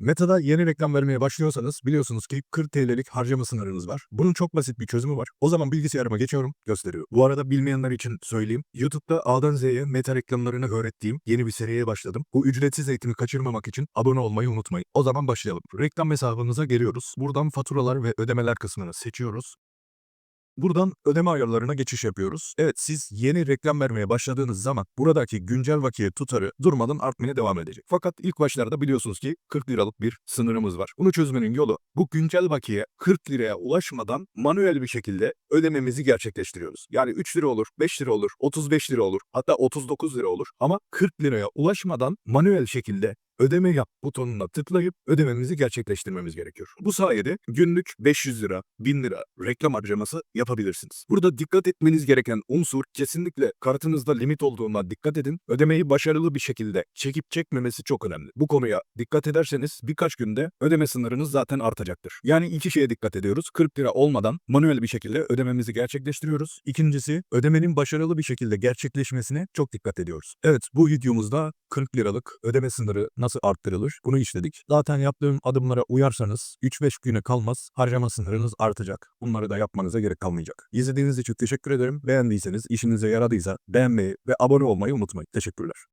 Meta'da yeni reklam vermeye başlıyorsanız biliyorsunuz ki 40 TL'lik harcama sınırınız var. Bunun çok basit bir çözümü var. O zaman bilgisayarıma geçiyorum, gösteriyor. Bu arada bilmeyenler için söyleyeyim. YouTube'da A'dan Z'ye Meta reklamlarını öğrettiğim yeni bir seriye başladım. Bu ücretsiz eğitimi kaçırmamak için abone olmayı unutmayın. O zaman başlayalım. Reklam hesabımıza geliyoruz. Buradan faturalar ve ödemeler kısmını seçiyoruz. Buradan ödeme ayarlarına geçiş yapıyoruz. Evet siz yeni reklam vermeye başladığınız zaman buradaki güncel bakiye tutarı durmadan artmaya devam edecek. Fakat ilk başlarda biliyorsunuz ki 40 liralık bir sınırımız var. Bunu çözmenin yolu bu güncel bakiye 40 liraya ulaşmadan manuel bir şekilde ödememizi gerçekleştiriyoruz. Yani 3 lira olur, 5 lira olur, 35 lira olur, hatta 39 lira olur. Ama 40 liraya ulaşmadan manuel şekilde ödeme yap butonuna tıklayıp ödememizi gerçekleştirmemiz gerekiyor. Bu sayede günlük 500 lira, 1000 lira reklam harcaması yapabilirsiniz. Burada dikkat etmeniz gereken unsur kesinlikle kartınızda limit olduğuna dikkat edin. Ödemeyi başarılı bir şekilde çekip çekmemesi çok önemli. Bu konuya dikkat ederseniz birkaç günde ödeme sınırınız zaten artacaktır. Yani iki şeye dikkat ediyoruz. 40 lira olmadan manuel bir şekilde ödememizi gerçekleştiriyoruz. İkincisi ödemenin başarılı bir şekilde gerçekleşmesine çok dikkat ediyoruz. Evet bu videomuzda 40 liralık ödeme sınırı nasıl arttırılır bunu işledik. Zaten yaptığım adımlara uyarsanız 3-5 güne kalmaz harcama sınırınız artacak. Bunları da yapmanıza gerek kalmayacak. İzlediğiniz için teşekkür ederim. Beğendiyseniz, işinize yaradıysa beğenmeyi ve abone olmayı unutmayın. Teşekkürler.